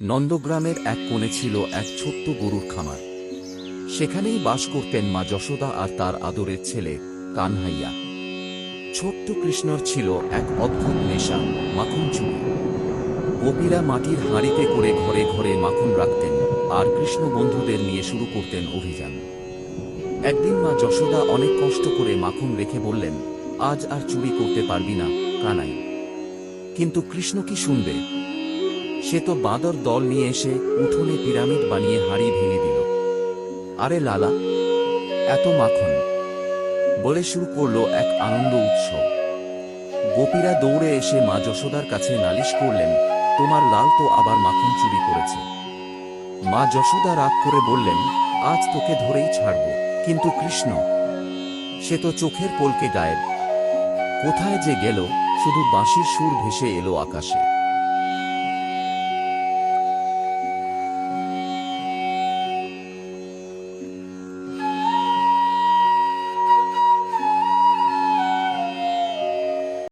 নন্দগ্রামের এক কোণে ছিল এক ছোট্ট গরুর খামার। সেখানেই বাস করতেন মা যশোদা আর তার আদরের ছেলে কানহাইয়া। ছোট্ট কৃষ্ণর ছিল এক অদ্ভুত নেশা, মাখন চুরি। গোপীরা মাটির হাঁড়িতে করে ঘরে ঘরে মাখন রাখতেন আর কৃষ্ণ বন্ধুদের নিয়ে শুরু করতেন অভিযান। একদিন মা যশোদা অনেক কষ্ট করে মাখন রেখে বললেন, আজ আর চুরি করতে পারবি না, কানাই। কিন্তু কৃষ্ণ কি শুনবে? সে তো বাঁদর দল নিয়ে এসে উঠোনে পিরামিড বানিয়ে হাড়ি ভেঙে দিল। আরে লালা, এত মাখন। বলে শুরু করল এক আনন্দ উৎসব। গোপীরা দৌড়ে এসে মা যশোদার কাছে নালিশ করলেন, তোমার লাল তো আবার মাখন চুরি করেছে। মা যশোদা রাগ করে বললেন, আজ তোকে ধরেই ছাড়ব, কিন্তু কৃষ্ণ, সে তো চোখের পলকে গায়েব। কোথায় যে গেল, শুধু বাঁশির সুর ভেসে এলো আকাশে।